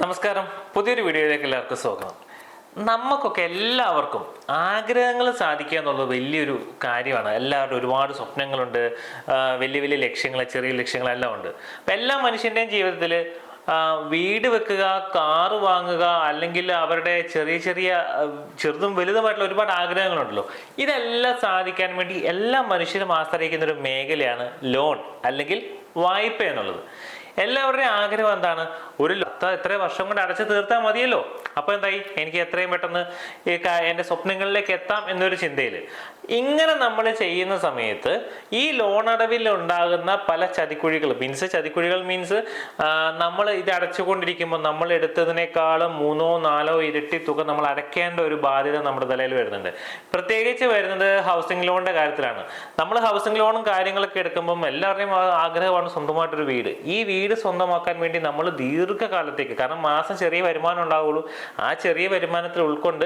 നമസ്കാരം. പുതിയൊരു വീഡിയോയിലേക്ക് എല്ലാവർക്കും സ്വാഗതം. നമുക്കൊക്കെ എല്ലാവർക്കും ആഗ്രഹങ്ങൾ സാധിക്കുക എന്നുള്ളത് വലിയൊരു കാര്യമാണ്. എല്ലാവരുടെ ഒരുപാട് സ്വപ്നങ്ങളുണ്ട്. വലിയ വലിയ ലക്ഷ്യങ്ങൾ ചെറിയ ലക്ഷ്യങ്ങളെല്ലാം ഉണ്ട്. അപ്പം എല്ലാ മനുഷ്യന്റെയും ജീവിതത്തിൽ വീട് വെക്കുക കാറ് വാങ്ങുക അല്ലെങ്കിൽ അവരുടെ ചെറിയ ചെറിയ ചെറുതും വലുതുമായിട്ടുള്ള ഒരുപാട് ആഗ്രഹങ്ങളുണ്ടല്ലോ. ഇതെല്ലാം സാധിക്കാൻ വേണ്ടി എല്ലാ മനുഷ്യരും ആശ്രയിക്കുന്ന ഒരു മേഖലയാണ് ലോൺ അല്ലെങ്കിൽ വായ്പ എന്നുള്ളത്. എല്ലാവരുടെയും ആഗ്രഹം എന്താണ്? ഒരു എത്ര വർഷം കൊണ്ട് അടച്ചു തീർത്താൽ മതിയല്ലോ. അപ്പൊ എന്തായി? എനിക്ക് എത്രയും പെട്ടെന്ന് ഈ എന്റെ സ്വപ്നങ്ങളിലേക്ക് എത്താം എന്നൊരു ചിന്തയിൽ. ഇങ്ങനെ നമ്മൾ ചെയ്യുന്ന സമയത്ത് ഈ ലോൺ അടവിൽ ഉണ്ടാകുന്ന പല ചതിക്കുഴികൾ മീൻസ് ചതിക്കുഴികൾ മീൻസ് നമ്മൾ ഇത് അടച്ചുകൊണ്ടിരിക്കുമ്പോൾ നമ്മൾ എടുത്തതിനേക്കാളും മൂന്നോ നാലോ ഇരട്ടി തുക നമ്മൾ അടയ്ക്കേണ്ട ഒരു ബാധ്യത നമ്മുടെ തലയിൽ വരുന്നുണ്ട്. പ്രത്യേകിച്ച് വരുന്നത് ഹൗസിംഗ് ലോണിന്റെ കാര്യത്തിലാണ്. നമ്മൾ ഹൗസിംഗ് ലോണും കാര്യങ്ങളൊക്കെ എടുക്കുമ്പം എല്ലാവരുടെയും ആഗ്രഹമാണ് സ്വന്തമായിട്ടൊരു വീട്. ഈ വീട് സ്വന്തമാക്കാൻ വേണ്ടി നമ്മൾ ദീർഘകാലത്തേക്ക് കാരണം മാസം ചെറിയ വരുമാനം ഉണ്ടാവുള്ളൂ. ആ ചെറിയ വരുമാനത്തിൽ ഉൾക്കൊണ്ട്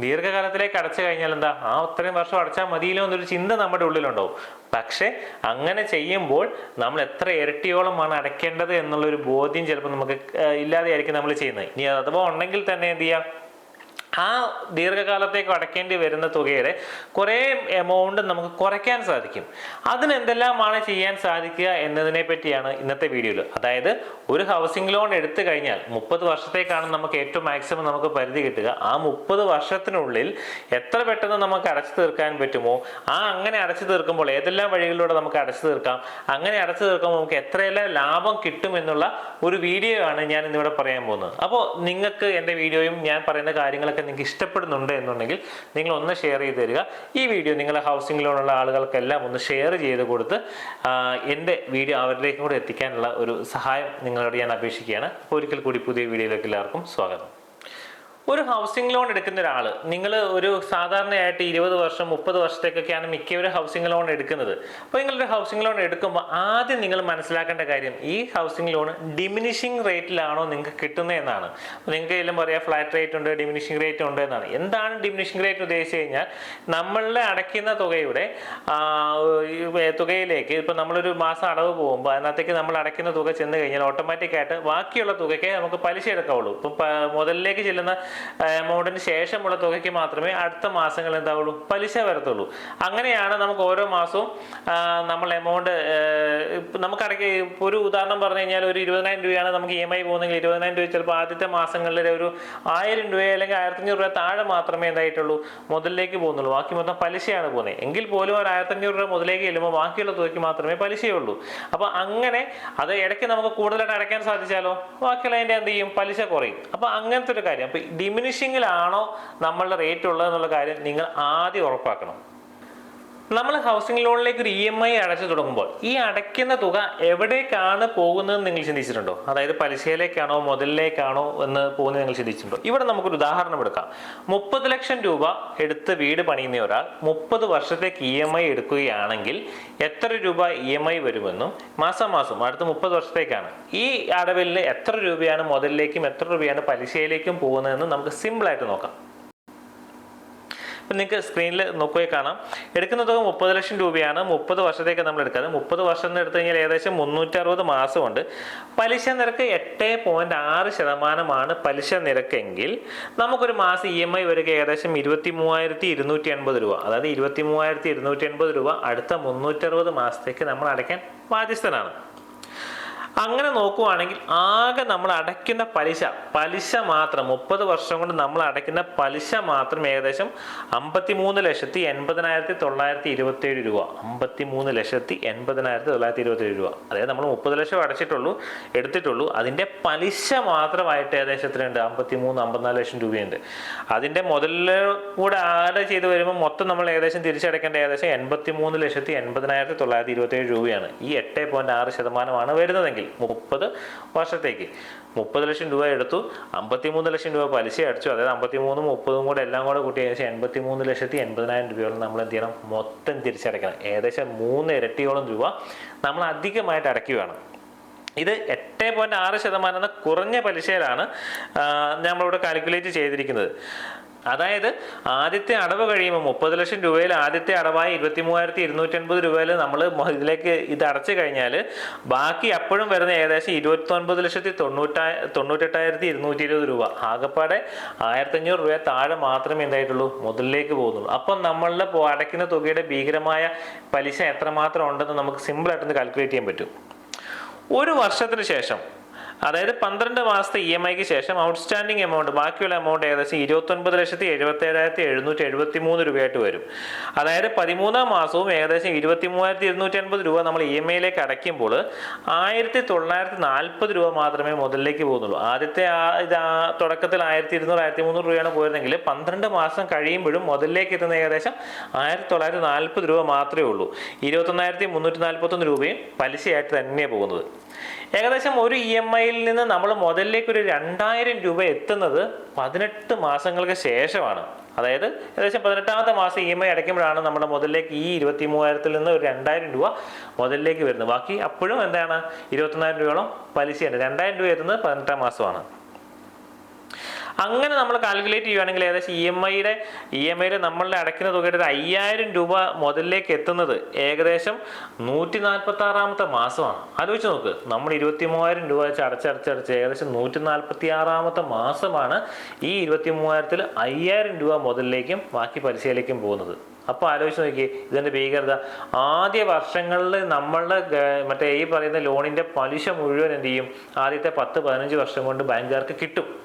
ദീർഘകാലത്തിലേക്ക് അടച്ചു കഴിഞ്ഞാൽ എന്താ? ആ അത്രയും വർഷം അടച്ചാൽ മതിയില്ലോ എന്നൊരു ചിന്ത നമ്മുടെ ഉള്ളിലുണ്ടാവും. പക്ഷെ അങ്ങനെ ചെയ്യുമ്പോൾ നമ്മൾ എത്ര ഇരട്ടിയോളമാണ് അടയ്ക്കേണ്ടത് എന്നുള്ളൊരു ബോധ്യം ചിലപ്പോൾ നമുക്ക് ഇല്ലാതെയായിരിക്കും നമ്മൾ ചെയ്യുന്നത്. ഇനി അഥവാ ഉണ്ടെങ്കിൽ തന്നെ എന്ത് ചെയ്യാം? ആ ദീർഘകാലത്തേക്ക് അടയ്ക്കേണ്ടി വരുന്ന തുകയുടെ കുറേ എമൗണ്ട് നമുക്ക് കുറയ്ക്കാൻ സാധിക്കും. അതിനെന്തെല്ലാമാണ് ചെയ്യാൻ സാധിക്കുക എന്നതിനെ പറ്റിയാണ് ഇന്നത്തെ വീഡിയോയിൽ അതായത് ഒരു ഹൗസിംഗ് ലോൺ എടുത്തു കഴിഞ്ഞാൽ മുപ്പത് വർഷത്തേക്കാണ് നമുക്ക് ഏറ്റവും മാക്സിമം നമുക്ക് പരിധി കിട്ടുക. ആ മുപ്പത് വർഷത്തിനുള്ളിൽ എത്ര പെട്ടെന്ന് നമുക്ക് അടച്ചു തീർക്കാൻ പറ്റുമോ? ആ അങ്ങനെ അടച്ചു തീർക്കുമ്പോൾ ഏതെല്ലാം വഴികളിലൂടെ നമുക്ക് അടച്ചു തീർക്കാം? അങ്ങനെ അടച്ചു തീർക്കുമ്പോൾ നമുക്ക് എത്രയെല്ലാം ലാഭം കിട്ടും എന്നുള്ള ഒരു വീഡിയോ ആണ് ഞാൻ ഇന്നിവിടെ പറയാൻ പോകുന്നത്. അപ്പോൾ നിങ്ങൾക്ക് എന്റെ വീഡിയോയും ഞാൻ പറയുന്ന കാര്യങ്ങളൊക്കെ നിങ്ങൾക്ക് ഇഷ്ടപ്പെടുന്നുണ്ട് എന്നുണ്ടെങ്കിൽ നിങ്ങൾ ഒന്ന് ഷെയർ ചെയ്ത് തരിക. ഈ വീഡിയോ നിങ്ങളെ ഹൗസിംഗ് ലോണുള്ള ആളുകൾക്കെല്ലാം ഒന്ന് ഷെയർ ചെയ്ത് കൊടുത്ത് എന്റെ വീഡിയോ അവരിലേക്കും കൂടെ എത്തിക്കാനുള്ള ഒരു സഹായം നിങ്ങളോട് ഞാൻ അപേക്ഷിക്കുകയാണ്. ഒരിക്കൽ കൂടി പുതിയ വീഡിയോയിലേക്ക് എല്ലാവർക്കും സ്വാഗതം. ഒരു ഹൗസിംഗ് ലോൺ എടുക്കുന്ന ഒരാൾ നിങ്ങൾ ഒരു സാധാരണയായിട്ട് ഇരുപത് വർഷം മുപ്പത് വർഷത്തേക്കൊക്കെയാണ് മിക്കവരും ഹൗസിംഗ് ലോൺ എടുക്കുന്നത്. അപ്പോൾ നിങ്ങളൊരു ഹൗസിംഗ് ലോൺ എടുക്കുമ്പോൾ ആദ്യം നിങ്ങൾ മനസ്സിലാക്കേണ്ട കാര്യം ഈ ഹൗസിംഗ് ലോൺ ഡിമിനിഷിംഗ് റേറ്റിലാണോ നിങ്ങൾക്ക് കിട്ടുന്നത് എന്നാണ്. അപ്പോൾ നിങ്ങൾക്ക് എല്ലാം പറയാം ഫ്ലാറ്റ് റേറ്റ് ഉണ്ട് ഡിമിനിഷിംഗ് റേറ്റ് ഉണ്ട് എന്നാണ്. എന്താണ് ഡിമിനിഷിംഗ് റേറ്റ് ഉദ്ദേശിച്ച് കഴിഞ്ഞാൽ നമ്മളുടെ അടയ്ക്കുന്ന തുകയുടെ തുകയിലേക്ക് ഇപ്പോൾ നമ്മളൊരു മാസം അടവ് പോകുമ്പോൾ അതിനകത്തേക്ക് നമ്മൾ അടയ്ക്കുന്ന തുക ചെന്ന് കഴിഞ്ഞാൽ ഓട്ടോമാറ്റിക്കായിട്ട് ബാക്കിയുള്ള തുകയ്ക്ക് നമുക്ക് പലിശ എടുക്കാവുള്ളൂ. ഇപ്പം മുതലിലേക്ക് ചെല്ലുന്ന എമൗണ്ടിന് ശേഷമുള്ള തുകയ്ക്ക് മാത്രമേ അടുത്ത മാസങ്ങളിൽ എന്താവുള്ളൂ? പലിശ വരത്തുള്ളൂ. അങ്ങനെയാണ് നമുക്ക് ഓരോ മാസവും നമ്മൾ എമൗണ്ട് നമുക്ക് അടയ്ക്ക് ഒരു ഉദാഹരണം പറഞ്ഞു കഴിഞ്ഞാൽ ഒരു ഇരുപതിനായിരം രൂപയാണ് നമുക്ക് ഇ എം ഐ പോകുന്നെങ്കിൽ ഇരുപതിനായിരം രൂപ ചിലപ്പോൾ ആദ്യത്തെ മാസങ്ങളിൽ ഒരു ആയിരം രൂപ അല്ലെങ്കിൽ ആയിരത്തഞ്ഞൂറ് രൂപ താഴെ മാത്രമേ എന്തായിട്ടുള്ളൂ മുതലിലേക്ക് പോകുന്നുള്ളൂ. ബാക്കി മൊത്തം പലിശയാണ് പോകുന്നത്. എങ്കിൽ പോലും ഒരു ആയിരത്തഞ്ഞൂറ് രൂപ മുതലേക്ക് ചെല്ലുമ്പോൾ ബാക്കിയുള്ള തുകയ്ക്ക് മാത്രമേ പലിശയുള്ളൂ അപ്പോൾ അങ്ങനെ അത് ഇടയ്ക്ക് നമുക്ക് കൂടുതലായിട്ട് അടയ്ക്കാൻ സാധിച്ചാലോ? ബാക്കിയുള്ള അതിന്റെ എന്ത് ചെയ്യും? പലിശ കുറയും. അപ്പോൾ അങ്ങനത്തെ ഒരു കാര്യം. അപ്പോൾ ഡിമിനിഷിങ്ങിലാണോ നമ്മളുടെ റേറ്റ് ഉള്ളതെന്നുള്ള കാര്യം നിങ്ങൾ ആദ്യം ഉറപ്പാക്കണം. നമ്മൾ ഹൗസിംഗ് ലോണിലേക്ക് ഒരു ഇ എം ഐ അടച്ചു തുടങ്ങുമ്പോൾ ഈ അടയ്ക്കുന്ന തുക എവിടേക്കാണ് പോകുന്നതെന്ന് നിങ്ങൾ ചിന്തിച്ചിട്ടുണ്ടോ? അതായത് പലിശയിലേക്കാണോ മുതലിലേക്കാണോ എന്ന് പോകുന്നത് നിങ്ങൾ ചിന്തിച്ചിട്ടുണ്ടോ? ഇവിടെ നമുക്കൊരു ഉദാഹരണം എടുക്കാം. മുപ്പത് ലക്ഷം രൂപ എടുത്ത് വീട് പണിയുന്ന ഒരാൾ മുപ്പത് വർഷത്തേക്ക് ഇ എം ഐ എടുക്കുകയാണെങ്കിൽ എത്ര രൂപ ഇ എം ഐ വരുമെന്നും മാസം മാസം അടുത്ത മുപ്പത് വർഷത്തേക്കാണ്. ഈ അടവിൽ എത്ര രൂപയാണ് മുതലിലേക്കും എത്ര രൂപയാണ് പലിശയിലേക്കും പോകുന്നതെന്ന് നമുക്ക് സിമ്പിളായിട്ട് നോക്കാം. ഇപ്പം നിങ്ങൾക്ക് സ്ക്രീനിൽ നോക്കുകയെ കാണാം. എടുക്കുന്ന തുക മുപ്പത് ലക്ഷം രൂപയാണ്. മുപ്പത് വർഷത്തേക്ക് നമ്മൾ എടുക്കാതെ മുപ്പത് വർഷം എന്ന് എടുത്തു കഴിഞ്ഞാൽ ഏകദേശം മുന്നൂറ്ററുപത് മാസമുണ്ട്. പലിശ നിരക്ക് എട്ട് പോയിന്റ് ആറ് ശതമാനമാണ് പലിശ നിരക്കെങ്കിൽ നമുക്കൊരു മാസം ഇ എം ഐ വരിക ഏകദേശം ഇരുപത്തി മൂവായിരത്തി ഇരുന്നൂറ്റി എൺപത് രൂപ. അതായത് ഇരുപത്തി മൂവായിരത്തി ഇരുന്നൂറ്റി എൺപത് രൂപ അടുത്ത മുന്നൂറ്ററുപത് മാസത്തേക്ക് നമ്മൾ അടയ്ക്കാൻ ബാധ്യസ്ഥനാണ്. അങ്ങനെ നോക്കുവാണെങ്കിൽ ആകെ നമ്മൾ അടയ്ക്കുന്ന പലിശ പലിശ മാത്രം മുപ്പത് വർഷം കൊണ്ട് നമ്മൾ അടയ്ക്കുന്ന പലിശ മാത്രം ഏകദേശം അമ്പത്തി മൂന്ന് ലക്ഷത്തി എൺപതിനായിരത്തി തൊള്ളായിരത്തി ഇരുപത്തി ഏഴ് രൂപ. അമ്പത്തി മൂന്ന് ലക്ഷത്തി എൺപതിനായിരത്തി തൊള്ളായിരത്തി ഇരുപത്തി ഏഴ് രൂപ. അതായത് നമ്മൾ മുപ്പത് ലക്ഷം അടച്ചിട്ടുള്ളൂ എടുത്തിട്ടുള്ളൂ. അതിന്റെ പലിശ മാത്രമായിട്ട് ഏകദേശം എത്രയുണ്ട്? അമ്പത്തി മൂന്ന് അമ്പത്തിനാല് ലക്ഷം രൂപയുണ്ട്. അതിന്റെ മുതലിൽ കൂടെ ആഡ് ചെയ്ത് വരുമ്പോൾ മൊത്തം നമ്മൾ ഏകദേശം തിരിച്ചടയ്ക്കേണ്ട ഏകദേശം എൺപത്തി മൂന്ന് ലക്ഷത്തി എൺപതിനായിരത്തി തൊള്ളായിരത്തി ഇരുപത്തി ഏഴ് രൂപയാണ്. ഈ എട്ട് പോയിന്റ് ആറ് ശതമാനമാണ് വരുന്നതെങ്കിൽ. മുപ്പത് വർഷത്തേക്ക്. മുപ്പത് ലക്ഷം രൂപ എടുത്തു അമ്പത്തി മൂന്ന് ലക്ഷം രൂപ പലിശ അടിച്ചു. അതായത് അമ്പത്തി മൂന്നും മുപ്പതും കൂടെ എല്ലാം കൂടെ കൂട്ടി ഏകദേശം എൺപത്തി മൂന്ന് ലക്ഷത്തി എൺപതിനായിരം രൂപയോളം നമ്മൾ എന്ത് ചെയ്യണം? മൊത്തം തിരിച്ചടയ്ക്കണം. ഏകദേശം മൂന്ന് ഇരട്ടിയോളം രൂപ നമ്മൾ അധികമായിട്ട് അടയ്ക്കുകയാണ്. ഇത് എട്ട് പോയിന്റ് ആറ് ശതമാനം എന്ന കുറഞ്ഞ പലിശയിലാണ് നമ്മളിവിടെ കാൽക്കുലേറ്റ് ചെയ്തിരിക്കുന്നത്. അതായത് ആദ്യത്തെ അടവ് കഴിയുമ്പോൾ മുപ്പത് ലക്ഷം രൂപയിൽ ആദ്യത്തെ അടവായി ഇരുപത്തി മൂവായിരത്തി ഇരുന്നൂറ്റി അൻപത് രൂപയിൽ നമ്മൾ ഇതിലേക്ക് ഇത് അടച്ചു കഴിഞ്ഞാൽ ബാക്കി അപ്പോഴും വരുന്ന ഏകദേശം ഇരുപത്തൊൻപത് ലക്ഷത്തി തൊണ്ണൂറ്റാ തൊണ്ണൂറ്റെട്ടായിരത്തി ഇരുന്നൂറ്റി ഇരുപത് രൂപ. ആകെപ്പാടെ ആയിരത്തഞ്ഞൂറ് രൂപ താഴെ മാത്രമേ എന്തായിട്ടുള്ളൂ മുതലിലേക്ക് പോകുന്നുള്ളൂ. അപ്പം നമ്മളുടെ അടയ്ക്കുന്ന തുകയുടെ ഭീകരമായ പലിശ എത്രമാത്രം ഉണ്ടെന്ന് നമുക്ക് സിമ്പിളായിട്ടൊന്ന് കാൽക്കുലേറ്റ് ചെയ്യാൻ പറ്റും. ഒരു വർഷത്തിന് ശേഷം അതായത് പന്ത്രണ്ട് മാസത്തെ ഇ എം ഐക്ക് ശേഷം ഔട്ട്സ്റ്റാൻഡിംഗ് എമൗണ്ട് ബാക്കിയുള്ള എമൗണ്ട് ഏകദേശം ഇരുപത്തൊൻപത് ലക്ഷത്തി എഴുപത്തി ഏഴായിരത്തി എഴുന്നൂറ്റി എഴുപത്തി മൂന്ന് രൂപയായിട്ട് വരും. അതായത് പതിമൂന്നാം മാസവും ഏകദേശം ഇരുപത്തി മൂവായിരത്തി ഇരുന്നൂറ്റി അൻപത് രൂപ നമ്മൾ ഇ എം ഐയിലേക്ക് അടയ്ക്കുമ്പോൾ ആയിരത്തി തൊള്ളായിരത്തി നാൽപ്പത് രൂപ മാത്രമേ മുതലിലേക്ക് പോകുന്നുള്ളൂ. ആദ്യത്തെ ആ ഇത് തുടക്കത്തിൽ ആയിരത്തി ഇരുന്നൂറ് ആയിരത്തി മുന്നൂറ് രൂപയാണ് പോയതെങ്കിൽ പന്ത്രണ്ട് മാസം കഴിയുമ്പോഴും മുതലിലേക്ക് എത്തുന്ന ഏകദേശം ആയിരത്തി തൊള്ളായിരത്തി നാൽപ്പത് രൂപ മാത്രമേ ഉള്ളൂ. ഇരുപത്തൊന്നായിരത്തി മുന്നൂറ്റി നാൽപ്പത്തൊന്ന് രൂപയും പലിശയായിട്ട് തന്നെയാണ് പോകുന്നത്. ഏകദേശം ഒരു ഇ എം ഐയിൽ നിന്ന് നമ്മൾ മുതലിലേക്ക് ഒരു രണ്ടായിരം രൂപ എത്തുന്നത് പതിനെട്ട് മാസങ്ങൾക്ക് ശേഷമാണ്. അതായത് ഏകദേശം പതിനെട്ടാമത്തെ മാസം ഇ എം ഐ അടയ്ക്കുമ്പോഴാണ് നമ്മുടെ മുതലിലേക്ക് ഈ ഇരുപത്തി മൂവായിരത്തിൽ നിന്ന് ഒരു രണ്ടായിരം രൂപ മുതലിലേക്ക് വരുന്നത്. ബാക്കി അപ്പോഴും എന്താണ്? ഇരുപത്തൊന്നായിരം രൂപയോളം പലിശയുണ്ട്. രണ്ടായിരം രൂപ എത്തുന്നത് പതിനെട്ടാം മാസമാണ്. അങ്ങനെ നമ്മൾ കാൽക്കുലേറ്റ് ചെയ്യുകയാണെങ്കിൽ ഏകദേശം ഇ എം ഐയുടെ ഇ എം ഐയുടെ നമ്മളുടെ അടയ്ക്കുന്ന തുകയുടെ ഒരു അയ്യായിരം രൂപ മുതലിലേക്ക് എത്തുന്നത് ഏകദേശം നൂറ്റി നാൽപ്പത്തി ആറാമത്തെ മാസമാണ്. ആലോചിച്ച് നോക്ക്. നമ്മൾ ഇരുപത്തി മൂവായിരം രൂപ വെച്ച് അടച്ചടച്ചടച്ച് ഏകദേശം നൂറ്റി നാൽപ്പത്തി ആറാമത്തെ മാസമാണ് ഈ ഇരുപത്തി മൂവായിരത്തിൽ അയ്യായിരം രൂപ മുതലിലേക്കും ബാക്കി പലിശയിലേക്കും പോകുന്നത്. അപ്പോൾ ആലോചിച്ച് നോക്കിയേ ഇതിന്റെ ഭീകരത. ആദ്യ വർഷങ്ങളിൽ നമ്മളുടെ മറ്റേ ഈ പറയുന്ന ലോണിന്റെ പലിശ മുഴുവൻ എന്ത് ചെയ്യും? ആദ്യത്തെ പത്ത് പതിനഞ്ച് വർഷം കൊണ്ട് ബാങ്കുകാർക്ക് കിട്ടും.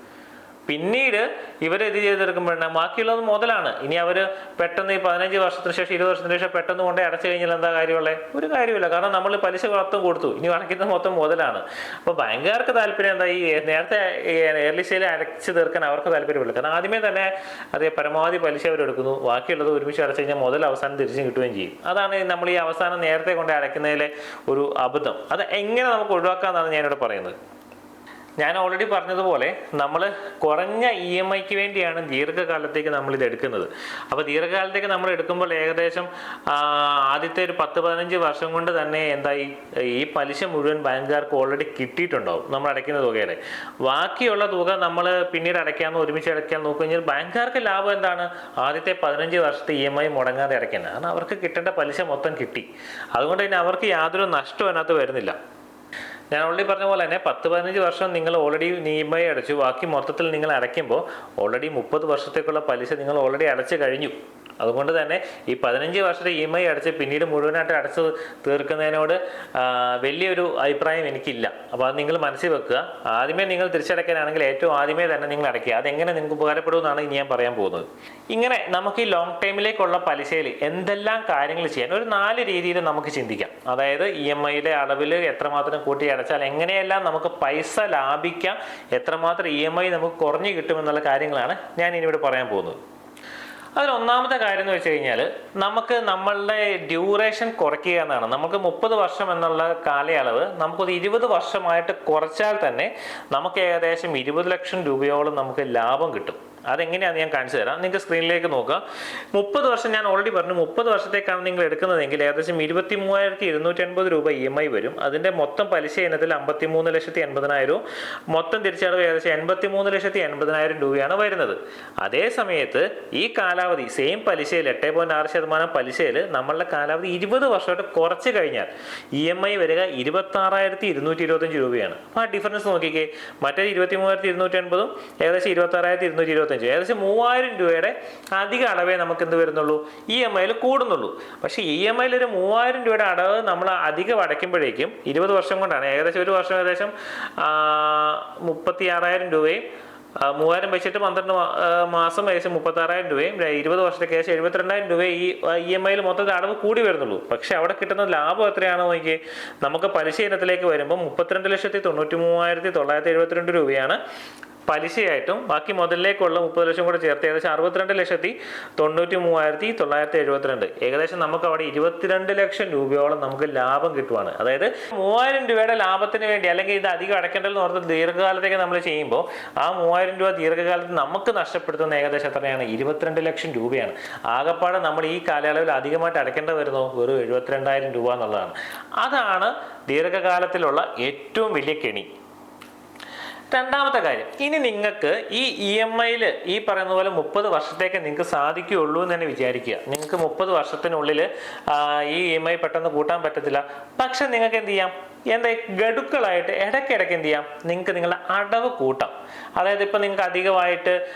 പിന്നീട് ഇവർ ഇത് ചെയ്തെടുക്കുമ്പോഴാണ് ബാക്കിയുള്ളത് മുതലാണ്. ഇനി അവർ പെട്ടെന്ന് ഈ പതിനഞ്ച് വർഷത്തിന് ശേഷം ഇരുപത് വർഷത്തിന് ശേഷം പെട്ടെന്ന് കൊണ്ടേ അടച്ചു കഴിഞ്ഞാൽ എന്താ കാര്യമുള്ളത് ഒരു കാര്യമില്ല. കാരണം നമ്മൾ പലിശ വളർത്തും കൊടുത്തു. ഇനി അടയ്ക്കുന്നത് മൊത്തം മുതലാണ്. അപ്പോൾ ബാങ്കുകാർക്ക് താല്പര്യം എന്താ? ഈ നേരത്തെ എയർലി സെയിൽ അടച്ചു തീർക്കാൻ അവർക്ക് താല്പര്യമില്ല. കാരണം ആദ്യമേ തന്നെ അതേ പരമാവധി പലിശ അവർ എടുക്കുന്നു. ബാക്കിയുള്ളത് ഒരുമിച്ച് അടച്ചു കഴിഞ്ഞാൽ മുതൽ അവസാനം തിരിച്ചും കിട്ടുകയും ചെയ്യും. അതാണ് നമ്മൾ ഈ അവസാനം നേരത്തെ കൊണ്ട് അടയ്ക്കുന്നതിലെ ഒരു അബദ്ധം. അത് എങ്ങനെ നമുക്ക് ഒഴിവാക്കാമെന്നാണ് ഞാനിവിടെ പറയുന്നത്. ഞാൻ ഓൾറെഡി പറഞ്ഞതുപോലെ നമ്മൾ കുറഞ്ഞ ഇ എം ഐക്ക് വേണ്ടിയാണ് ദീർഘകാലത്തേക്ക് നമ്മൾ ഇത് എടുക്കുന്നത്. അപ്പോൾ ദീർഘകാലത്തേക്ക് നമ്മൾ എടുക്കുമ്പോൾ ഏകദേശം ആദ്യത്തെ ഒരു പത്ത് പതിനഞ്ച് വർഷം കൊണ്ട് തന്നെ എന്തായി ഈ പലിശ മുഴുവൻ ബാങ്കുകാർക്ക് ഓൾറെഡി കിട്ടിയിട്ടുണ്ടാവും നമ്മൾ അടയ്ക്കുന്ന തുകയുടെ. ബാക്കിയുള്ള തുക നമ്മൾ പിന്നീട് അടയ്ക്കാമെന്ന് ഒരുമിച്ച് അടയ്ക്കാൻ നോക്കുകഴിഞ്ഞാൽ ബാങ്കുകാർക്ക് ലാഭം എന്താണ്? ആദ്യത്തെ പതിനഞ്ച് വർഷത്തെ ഇ എം ഐ മുടങ്ങാതെ അടയ്ക്കുന്നത്. കാരണം അവർക്ക് കിട്ടേണ്ട പലിശ മൊത്തം കിട്ടി. അതുകൊണ്ട് തന്നെ അവർക്ക് യാതൊരു നഷ്ടവും അതിനകത്ത് വരുന്നില്ല. ഞാൻ ഓൾറെഡി പറഞ്ഞ പോലെ തന്നെ പത്ത് പതിനഞ്ച് വർഷം നിങ്ങൾ ഓൾറെഡി ഇ എം ഐ അടച്ചു. ബാക്കി മൊത്തത്തിൽ നിങ്ങൾ അടയ്ക്കുമ്പോൾ ഓൾറെഡി മുപ്പത് വർഷത്തേക്കുള്ള പലിശ നിങ്ങൾ ഓൾറെഡി അടച്ചു കഴിഞ്ഞു. അതുകൊണ്ട് തന്നെ ഈ പതിനഞ്ച് വർഷത്തെ ഇ എം ഐ അടച്ച് പിന്നീട് മുഴുവനായിട്ട് അടച്ച് തീർക്കുന്നതിനോട് വലിയൊരു അഭിപ്രായം എനിക്കില്ല. അപ്പോൾ അത് നിങ്ങൾ മനസ്സിൽ വെക്കുക. ആദ്യമേ നിങ്ങൾ തിരിച്ചടയ്ക്കാനാണെങ്കിൽ ഏറ്റവും ആദ്യമേ തന്നെ നിങ്ങൾ അടയ്ക്കുക. അതെങ്ങനെ നിങ്ങൾക്ക് ഉപകാരപ്പെടുമെന്നാണ് ഇനി ഞാൻ പറയാൻ പോകുന്നത്. ഇങ്ങനെ നമുക്ക് ഈ ലോങ് ടൈമിലേക്കുള്ള പലിശയിൽ എന്തെല്ലാം കാര്യങ്ങൾ ചെയ്യാൻ ഒരു നാല് രീതിയിൽ നമുക്ക് ചിന്തിക്കാം. അതായത് ഇ എം ഐയുടെ അളവിൽ എത്രമാത്രം കൂട്ടി അടച്ചാൽ എങ്ങനെയെല്ലാം നമുക്ക് പൈസ ലാഭിക്കാം എത്രമാത്രം ഇ എം ഐ നമുക്ക് കുറഞ്ഞു കിട്ടുമെന്നുള്ള കാര്യങ്ങളാണ് ഞാൻ ഇനി ഇവിടെ പറയാൻ പോകുന്നത്. അതിൽ ഒന്നാമത്തെ കാര്യം എന്ന് വെച്ച് കഴിഞ്ഞാൽ നമുക്ക് നമ്മളുടെ ഡ്യൂറേഷൻ കുറയ്ക്കുക എന്നാണ്. നമുക്ക് മുപ്പത് വർഷം എന്നുള്ള കാലയളവ് നമുക്കൊരു ഇരുപത് വർഷമായിട്ട് കുറച്ചാൽ തന്നെ നമുക്ക് ഏകദേശം ഇരുപത് ലക്ഷം രൂപയോളം നമുക്ക് ലാഭം കിട്ടും. അതെങ്ങനെയാണെന്ന് ഞാൻ കാണിച്ചു തരാം. നിങ്ങൾക്ക് സ്ക്രീനിലേക്ക് നോക്കുക മുപ്പത് വർഷം ഞാൻ ഓൾറെഡി പറഞ്ഞു. മുപ്പത് വർഷത്തേക്കാണ് നിങ്ങൾ എടുക്കുന്നതെങ്കിൽ ഏകദേശം ഇരുപത്തി മൂവായിരത്തി ഇരുന്നൂറ്റി അൻപത് രൂപ ഇ എം ഐ വരും. അതിന്റെ മൊത്തം പലിശ ഇനത്തിൽ അമ്പത്തി മൂന്ന് ലക്ഷത്തി എൺപതിനായിരവും മൊത്തം തിരിച്ചടവ് ഏകദേശം എൺപത്തി മൂന്ന് ലക്ഷത്തി എൺപതിനായിരം രൂപയാണ് വരുന്നത്. അതേ സമയത്ത് ഈ കാലാവധി സെയിം പലിശയിൽ എട്ട് പോയിന്റ് ആറ് ശതമാനം പലിശയിൽ നമ്മളുടെ കാലാവധി ഇരുപത് വർഷമായിട്ട് കുറച്ച് കഴിഞ്ഞാൽ ഇ എം ഐ വരിക ഇരുപത്തി ആറായിരത്തി ഇരുന്നൂറ്റി ഇരുപത്തഞ്ച് രൂപയാണ്. അപ്പോൾ ആ ഡിഫറൻസ് നോക്കിക്കേ. മറ്റേ ഇരുപത്തി മൂവായിരത്തി ഇരുന്നൂറ്റി അൻപതും ഏകദേശം ഇരുപത്തി ആറായിരത്തി ഇരുന്നൂറ്റി ഇരുപത്തഞ്ച്. ഏകദേശം മൂവായിരം രൂപയുടെ അധിക അടവേ നമുക്ക് എന്ത് വരുന്നുള്ളൂ ഇ എം ഐയിൽ കൂടുന്നുള്ളൂ. പക്ഷേ ഇ എം ഐയിൽ ഒരു മൂവായിരം രൂപയുടെ അടവ് നമ്മൾ അധികം അടയ്ക്കുമ്പോഴേക്കും ഇരുപത് വർഷം കൊണ്ടാണ്. ഏകദേശം ഒരു വർഷം ഏകദേശം മുപ്പത്തി ആറായിരം രൂപയും മൂവായിരം വെച്ചിട്ട് പന്ത്രണ്ട് മാസം ഏകദേശം മുപ്പത്താറായിരം രൂപയും ഇരുപത് വർഷത്തേക്ക് ഏകദേശം എഴുപത്തിരണ്ടായിരം രൂപ ഈ ഇ എം ഐയിൽ മൊത്തത്തിൽ അടവ് കൂടി വരുന്നുള്ളൂ. പക്ഷെ അവിടെ കിട്ടുന്ന ലാഭം എത്രയാണോ നോക്കി നമുക്ക് പലിശ ഇനത്തിലേക്ക് വരുമ്പോൾ മുപ്പത്തിരണ്ട് ലക്ഷത്തി തൊണ്ണൂറ്റി മൂവായിരത്തി തൊള്ളായിരത്തി എഴുപത്തിരണ്ട് രൂപയാണ് പലിശയായിട്ടും ബാക്കി മുതലിലേക്കുള്ള മുപ്പത് ലക്ഷം കൂടെ ചേർത്ത് ഏകദേശം അറുപത്തിരണ്ട് ലക്ഷത്തി തൊണ്ണൂറ്റി മൂവായിരത്തി തൊള്ളായിരത്തി എഴുപത്തിരണ്ട്. ഏകദേശം നമുക്ക് അവിടെ ഇരുപത്തിരണ്ട് ലക്ഷം രൂപയോളം നമുക്ക് ലാഭം കിട്ടുവാണ്. അതായത് മൂവായിരം രൂപയുടെ ലാഭത്തിന് വേണ്ടി അല്ലെങ്കിൽ ഇത് അധികം അടയ്ക്കേണ്ടതെന്ന് ഓർത്ത് ദീർഘകാലത്തേക്ക് നമ്മൾ ചെയ്യുമ്പോൾ ആ മൂവായിരം രൂപ ദീർഘകാലത്ത് നമുക്ക് നഷ്ടപ്പെടുത്തുന്ന ഏകദേശം എത്രയാണ്? ഇരുപത്തിരണ്ട് ലക്ഷം രൂപയാണ്. ആകപ്പാടെ നമ്മൾ ഈ കാലയളവിൽ അധികമായിട്ട് അടയ്ക്കേണ്ടി വരുന്നു വെറും എഴുപത്തിരണ്ടായിരം രൂപ എന്നുള്ളതാണ്. അതാണ് ദീർഘകാലത്തിലുള്ള ഏറ്റവും വലിയ കെണി. രണ്ടാമത്തെ കാര്യം. ഇനി നിങ്ങൾക്ക് ഈ ഇ എം ഐയിൽ ഈ പറയുന്ന പോലെ മുപ്പത് വർഷത്തേക്ക് നിങ്ങൾക്ക് സാധിക്കുകയുള്ളൂ എന്ന് തന്നെ വിചാരിക്കുക. നിങ്ങൾക്ക് മുപ്പത് വർഷത്തിനുള്ളിൽ ഈ ഇ എം ഐ പെട്ടെന്ന് കൂട്ടാൻ പറ്റത്തില്ല. പക്ഷെ നിങ്ങൾക്ക് എന്ത് ചെയ്യാം? എന്താ ഗഡുക്കളായിട്ട് ഇടയ്ക്കിടയ്ക്ക് എന്ത് ചെയ്യാം? നിങ്ങൾക്ക് നിങ്ങളുടെ അടവ് കൂട്ടാം. അതായത് ഇപ്പം നിങ്ങൾക്ക് അധികമായിട്ട്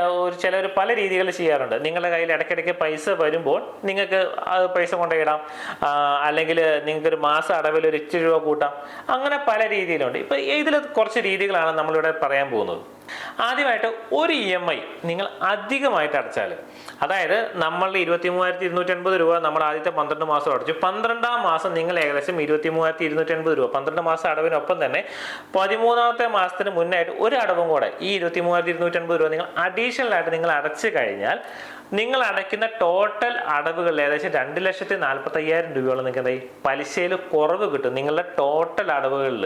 ഒരു ചിലർ പല രീതികൾ ചെയ്യാറുണ്ട്. നിങ്ങളുടെ കയ്യിൽ ഇടയ്ക്കിടയ്ക്ക് പൈസ വരുമ്പോൾ നിങ്ങൾക്ക് അത് പൈസ കൊണ്ടുപോയിടാം. ആ, അല്ലെങ്കിൽ നിങ്ങൾക്ക് ഒരു മാസം അടവിൽ ഒരു ഇച്ചിരി രൂപ കൂട്ടാം. അങ്ങനെ പല രീതിയിലുണ്ട്. ഇപ്പം ഇതിൽ കുറച്ച് രീതികളാണ് നമ്മളിവിടെ പറയാൻ പോകുന്നത്. ആദ്യമായിട്ട് ഒരു ഇ എം ഐ നിങ്ങൾ അധികമായിട്ട് അടച്ചാൽ അതായത് നമ്മൾ ഇരുപത്തി മൂവായിരത്തി ഇരുന്നൂറ്റി അൻപത് രൂപ നമ്മൾ ആദ്യത്തെ പന്ത്രണ്ട് മാസം അടച്ചു. പന്ത്രണ്ടാം മാസം നിങ്ങൾ ഏകദേശം ഇരുപത്തി മൂവായിരത്തി ഇരുന്നൂറ്റി അൻപത് രൂപ. പന്ത്രണ്ട് മാസം അടവിനൊപ്പം തന്നെ പതിമൂന്നാമത്തെ മാസത്തിന് മുന്നായിട്ട് ഒരു അടവും കൂടെ ഈ ഇരുപത്തി മൂവായിരത്തി ഇരുന്നൂറ്റി അൻപത് രൂപ നിങ്ങൾ അഡീഷണൽ ആയിട്ട് നിങ്ങൾ അടച്ചു കഴിഞ്ഞാൽ നിങ്ങൾ അടയ്ക്കുന്ന ടോട്ടൽ അടവുകൾ ഏകദേശം രണ്ട് ലക്ഷത്തി നാൽപ്പത്തി അയ്യായിരം രൂപയോളം നിങ്ങൾക്ക് എന്തായി? പലിശയിൽ കുറവ് കിട്ടും നിങ്ങളുടെ ടോട്ടൽ അടവുകളിൽ.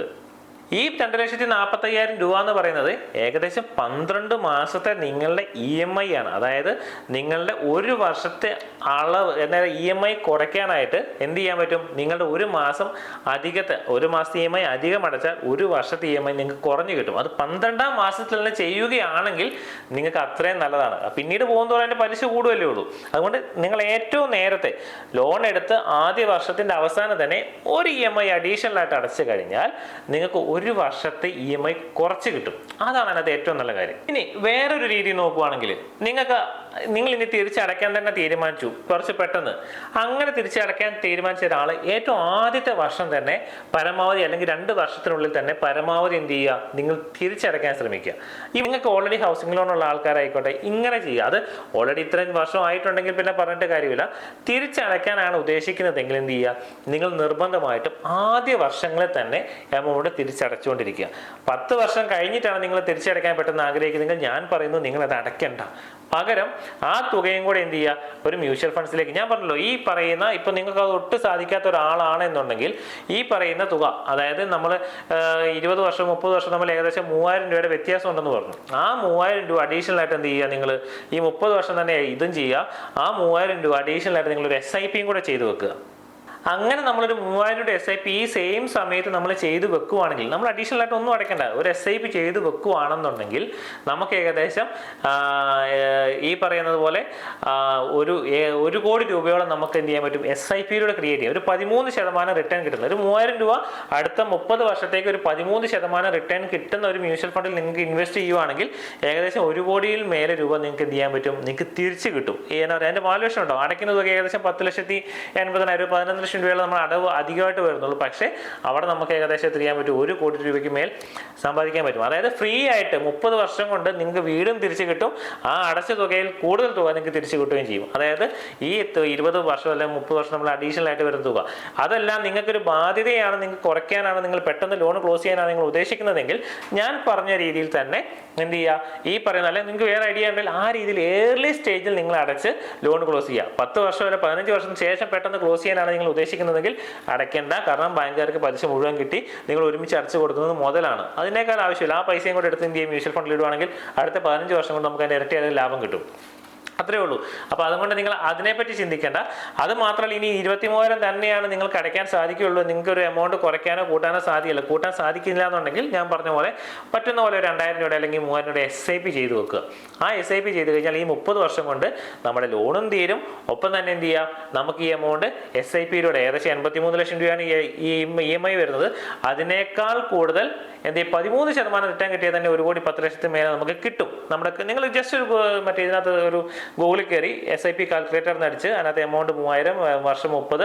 ഈ രണ്ട് ലക്ഷത്തി നാൽപ്പത്തി അയ്യായിരം രൂപ എന്ന് പറയുന്നത് ഏകദേശം പന്ത്രണ്ട് മാസത്തെ നിങ്ങളുടെ ഇ എം ഐ ആണ്. അതായത് നിങ്ങളുടെ ഒരു വർഷത്തെ അളവ് എന്നാൽ ഇ എം ഐ കുറയ്ക്കാനായിട്ട് എന്ത് ചെയ്യാൻ പറ്റും? നിങ്ങളുടെ ഒരു മാസം അധികത്തെ ഒരു മാസത്തെ ഇ എം ഐ അധികം അടച്ചാൽ ഒരു വർഷത്തെ ഇ എം ഐ നിങ്ങൾക്ക് കുറഞ്ഞു കിട്ടും. അത് പന്ത്രണ്ടാം മാസത്തിൽ തന്നെ ചെയ്യുകയാണെങ്കിൽ നിങ്ങൾക്ക് അത്രയും നല്ലതാണ്. പിന്നീട് പോകുന്നതോടെ അതിന്റെ പലിശ കൂടുകയല്ലേ ഉള്ളൂ. അതുകൊണ്ട് നിങ്ങൾ ഏറ്റവും നേരത്തെ ലോൺ എടുത്ത് ആദ്യ വർഷത്തിന്റെ അവസാനം തന്നെ ഒരു ഇ എം ഐ അഡീഷണലായിട്ട് അടച്ചു കഴിഞ്ഞാൽ നിങ്ങൾക്ക് ഒരു വർഷത്തെ ഇ എം ഐ കുറച്ച് കിട്ടും. അതാണ് അതിനകത്ത് ഏറ്റവും നല്ല കാര്യം. ഇനി വേറൊരു രീതി നോക്കുവാണെങ്കിൽ നിങ്ങൾക്ക് നിങ്ങൾ ഇനി തിരിച്ചടയ്ക്കാൻ തന്നെ തീരുമാനിച്ചു. കുറച്ച് പെട്ടെന്ന്. അങ്ങനെ തിരിച്ചടയ്ക്കാൻ തീരുമാനിച്ച ഒരാൾ ഏറ്റവും ആദ്യത്തെ വർഷം തന്നെ പരമാവധി അല്ലെങ്കിൽ രണ്ട് വർഷത്തിനുള്ളിൽ തന്നെ പരമാവധി എന്ത് ചെയ്യുക? നിങ്ങൾ തിരിച്ചടയ്ക്കാൻ ശ്രമിക്കുക. ഈ നിങ്ങൾക്ക് ഓൾറെഡി ഹൗസിംഗ് ലോൺ ഉള്ള ആൾക്കാരായിക്കോട്ടെ ഇങ്ങനെ ചെയ്യുക. അത് ഓൾറെഡി ഇത്രയും വർഷം ആയിട്ടുണ്ടെങ്കിൽ പിന്നെ പറഞ്ഞിട്ട് കാര്യമില്ല. തിരിച്ചടയ്ക്കാനാണ് ഉദ്ദേശിക്കുന്നതെങ്കിൽ എന്ത് ചെയ്യുക? നിങ്ങൾ നിർബന്ധമായിട്ടും ആദ്യ വർഷങ്ങളിൽ തന്നെ എമൗണ്ട് തിരിച്ചടച്ചുകൊണ്ടിരിക്കുക. പത്ത് വർഷം കഴിഞ്ഞിട്ടാണ് നിങ്ങൾ തിരിച്ചടയ്ക്കാൻ പെട്ടെന്ന് ആഗ്രഹിക്കുന്നതെങ്കിൽ ഞാൻ പറയുന്നു നിങ്ങൾ അത് അടയ്ക്കണ്ട. പകരം ആ തുകയും കൂടെ എന്ത് ചെയ്യുക ഒരു മ്യൂച്വൽ ഫണ്ട്സിലേക്ക് ഞാൻ പറഞ്ഞല്ലോ ഈ പറയുന്ന ഇപ്പൊ നിങ്ങൾക്ക് അത് ഒട്ടും സാധിക്കാത്ത ഒരാളാണെന്നുണ്ടെങ്കിൽ ഈ പറയുന്ന തുക അതായത് നമ്മൾ ഇരുപത് വർഷം മുപ്പത് വർഷം നമ്മൾ ഏകദേശം മൂവായിരം രൂപയുടെ വ്യത്യാസം ഉണ്ടെന്ന് പറഞ്ഞു. ആ മൂവായിരം രൂപ അഡീഷണൽ ആയിട്ട് എന്ത് ചെയ്യുക നിങ്ങൾ ഈ മുപ്പത് വർഷം തന്നെ ഇതും ചെയ്യുക. ആ മൂവായിരം രൂപ അഡീഷണൽ ആയിട്ട് നിങ്ങൾ ഒരു എസ് ഐ പിയും കൂടെ ചെയ്തു വെക്കുക. അങ്ങനെ നമ്മളൊരു മൂവായിരം രൂപ എസ് ഐ പി ഈ സെയിം സമയത്ത് നമ്മൾ ചെയ്ത് വെക്കുവാണെങ്കിൽ നമ്മൾ അഡീഷണൽ ആയിട്ട് ഒന്നും അടയ്ക്കേണ്ട. ഒരു എസ് ഐ പി ചെയ്ത് വെക്കുവാണെന്നുണ്ടെങ്കിൽ നമുക്ക് ഏകദേശം ഈ പറയുന്നത് പോലെ ഒരു ഒരു കോടി രൂപയോളം നമുക്ക് എന്ത് ചെയ്യാൻ പറ്റും? എസ് ഐ പിയിലൂടെ ക്രിയേറ്റ് ചെയ്യാം. ഒരു പതിമൂന്ന് ശതമാനം റിട്ടേൺ കിട്ടുന്നത് ഒരു മൂവായിരം രൂപ അടുത്ത മുപ്പത് വർഷത്തേക്ക് ഒരു പതിമൂന്ന് ശതമാനം റിട്ടേൺ കിട്ടുന്ന ഒരു മ്യൂച്വൽ ഫണ്ടിൽ നിങ്ങൾക്ക് ഇൻവെസ്റ്റ് ചെയ്യുവാണെങ്കിൽ ഏകദേശം ഒരു കോടിയിൽ മേലെ രൂപ നിങ്ങൾക്ക് എന്ത് ചെയ്യാൻ പറ്റും? നിങ്ങൾക്ക് തിരിച്ചു കിട്ടും. എന്നാ പറയുക അതിന്റെ വാല്യൂഷൻ ഉണ്ടാവും അടയ്ക്കുന്ന തുക ഏകദേശം പത്ത് ലക്ഷത്തി എൺപതിനായിരം പതിനൊന്ന് ലക്ഷം രൂപയുള്ള നമ്മൾ അടവ് അധികമായിട്ട് വരുന്നുള്ളൂ. പക്ഷേ അവിടെ നമുക്ക് ഏകദേശം എത്ര ചെയ്യാൻ പറ്റും? ഒരു കോടി രൂപയ്ക്ക് മേൽ സമ്പാദിക്കാൻ പറ്റും. അതായത് ഫ്രീ ആയിട്ട് മുപ്പത് വർഷം കൊണ്ട് നിങ്ങൾക്ക് വീടും തിരിച്ചു കിട്ടും. ആ അടച്ച തുകയിൽ കൂടുതൽ തുക നിങ്ങൾക്ക് തിരിച്ചു കിട്ടുകയും ചെയ്യും. അതായത് ഈ ഇരുപത് വർഷം അല്ലെങ്കിൽ മുപ്പത് വർഷം നമ്മൾ അഡീഷണൽ ആയിട്ട് വരുന്ന തുക അതെല്ലാം നിങ്ങൾക്കൊരു ബാധ്യതയാണ് നിങ്ങൾക്ക് കുറയ്ക്കാനാണ് നിങ്ങൾ പെട്ടെന്ന് ലോൺ ക്ലോസ് ചെയ്യാനാണ് നിങ്ങൾ ഉദ്ദേശിക്കുന്നതെങ്കിൽ ഞാൻ പറഞ്ഞ രീതിയിൽ തന്നെ എന്ത് ചെയ്യുക ഈ പറയുന്ന അല്ലെങ്കിൽ നിങ്ങൾക്ക് വേറെ ഐഡിയ ഉണ്ടെങ്കിൽ ആ രീതിയിൽ ഏർലി സ്റ്റേജിൽ നിങ്ങൾ അടച്ച് ലോൺ ക്ലോസ് ചെയ്യുക പത്ത് വർഷം വരെ പതിനഞ്ച് വർഷം ശേഷം പെട്ടെന്ന് ക്ലോസ് ചെയ്യാനാണ് നിങ്ങൾ ഉദ്ദേശിക്കുന്നതെങ്കിൽ അടയ്ക്കേണ്ട. കാരണം ബാങ്കുകാർക്ക് പലിശ മുഴുവൻ കിട്ടി. നിങ്ങൾ ഒരുമിച്ച് അടച്ചു കൊടുക്കുന്നത് മുതലാണ്. അതിനേക്കാൾ ആവശ്യമില്ല. ആ പൈസയും കൂടെ എടുത്ത് ഇന്ത്യയും മ്യൂച്വൽ ഫണ്ടിൽ ഇടുവാണെങ്കിൽ അടുത്ത പതിനഞ്ച് വർഷം കൊണ്ട് നമുക്ക് അതിന്റെ ഇരട്ടിയായ ലാഭം കിട്ടും. അത്രേ ഉള്ളൂ. അപ്പോൾ അതുകൊണ്ട് നിങ്ങൾ അതിനെപ്പറ്റി ചിന്തിക്കേണ്ട. അത് മാത്രമല്ല ഇനി ഇരുപത്തി മൂവായിരം തന്നെയാണ് നിങ്ങൾക്ക് അടയ്ക്കാൻ സാധിക്കുകയുള്ളൂ. നിങ്ങൾക്ക് ഒരു എമൗണ്ട് കുറയ്ക്കാനോ കൂട്ടാനോ സാധിക്കില്ല കൂട്ടാൻ സാധിക്കില്ല എന്നുണ്ടെങ്കിൽ ഞാൻ പറഞ്ഞ പോലെ പറ്റുന്ന പോലെ ഒരു രണ്ടായിരം രൂപയുടെ അല്ലെങ്കിൽ മൂവായിരം രൂപയുടെ എസ് ഐ പി ചെയ്ത് വെക്കുക. ആ എസ് ഐ പി ചെയ്ത് കഴിഞ്ഞാൽ ഈ മുപ്പത് വർഷം കൊണ്ട് നമ്മുടെ ലോണും തീരും. ഒപ്പം തന്നെ എന്ത് ചെയ്യാം? നമുക്ക് ഈ എമൗണ്ട് എസ് ഐ പിയിലൂടെ ഏകദേശം എൺപത്തി മൂന്ന് ലക്ഷം രൂപയാണ് ഈ ഇ എം ഐ വരുന്നത്. അതിനേക്കാൾ കൂടുതൽ എന്ത് ചെയ്യും? പതിമൂന്ന് ശതമാനം റിട്ടേൺ കിട്ടിയാൽ തന്നെ ഒരു കോടി പത്ത് ലക്ഷത്തിന് മേലെ നമുക്ക് കിട്ടും. നമ്മുടെ നിങ്ങൾ ജസ്റ്റ് ഒരു മറ്റേ ഇതിനകത്ത് ഒരു ഗൂഗിളിൽ കയറി എസ് ഐ പി കാൽക്കുലേറ്റർ എന്നടിച്ച് അതിനകത്ത് എമൗണ്ട് മൂവായിരം വർഷം മുപ്പത്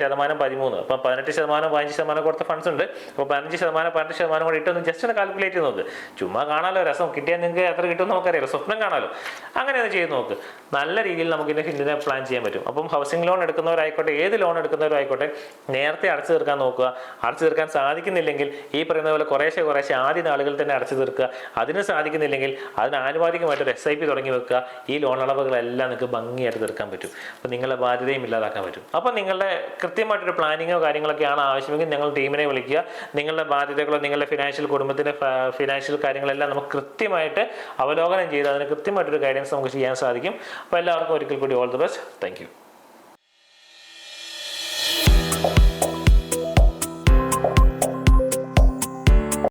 ശതമാനം പതിമൂന്ന്. അപ്പം പതിനെട്ട് ശതമാനം പതിനഞ്ച് ശതമാനം കൊടുത്ത ഫണ്ട്സ് ഉണ്ട്. അപ്പോൾ പതിനഞ്ച് ശതമാനം പതിനെട്ട് ശതമാനം കൂടി ഇട്ടൊന്ന് ജസ്റ്റ് ഒന്ന് കാൽക്കുലേറ്റ് ചെയ്ത് നോക്ക്. ചുമ്മാ കാണാലോ രസം കിട്ടിയാൽ നിങ്ങൾക്ക് എത്ര കിട്ടും നമുക്കറിയാലോ. സ്വപ്നം കാണാലോ. അങ്ങനെ ഒന്ന് ചെയ്ത് നോക്ക്. നല്ല രീതിയിൽ നമുക്ക് ഇതിനെ ഹിന്ദിനെ പ്ലാൻ ചെയ്യാൻ പറ്റും. അപ്പം ഹൗസിംഗ് ലോൺ എടുക്കുന്നവരായിക്കോട്ടെ ഏത് ലോൺ എടുക്കുന്നവരായിക്കോട്ടെ നേരത്തെ അടച്ചു തീർക്കാൻ നോക്കുക. അടച്ചു തീർക്കാൻ സാധിക്കുന്നില്ലെങ്കിൽ ഈ പറയുന്ന പോലെ കുറേശ്ശെ കുറേശ്ശെ ആദ്യ നാളുകളിൽ തന്നെ അടച്ചു തീർക്കുക. അതിന് സാധിക്കുന്നില്ലെങ്കിൽ അതിന് ആനുപാതികമായിട്ട് ഒരു എസ് ഐ പി തുടങ്ങി വെക്കുക. ഈ ലോൺ അളവുകളെല്ലാം നിങ്ങൾക്ക് ഭംഗിയായിട്ട് തീർക്കാൻ പറ്റും. അപ്പോൾ നിങ്ങളുടെ ബാധ്യതയും ഇല്ലാതാക്കാൻ പറ്റും. അപ്പോൾ നിങ്ങളുടെ കൃത്യമായിട്ടൊരു പ്ലാനിങ്ങോ കാര്യങ്ങളൊക്കെയാണ് ആവശ്യമെങ്കിൽ ഞങ്ങൾ ടീമിനെ വിളിക്കുക. നിങ്ങളുടെ ബാധ്യതകളോ നിങ്ങളുടെ ഫിനാൻഷ്യൽ കുടുംബത്തിന്റെ ഫിനാൻഷ്യൽ കാര്യങ്ങളെല്ലാം നമുക്ക് കൃത്യമായിട്ട് അവലോകനം ചെയ്ത് അതിന് കൃത്യമായിട്ടൊരു ഗൈഡൻസ് നമുക്ക് ചെയ്യാൻ സാധിക്കും. അപ്പോൾ എല്ലാവർക്കും ഒരിക്കൽ കൂടി ഓൾ ദി ബെസ്റ്റ് താങ്ക്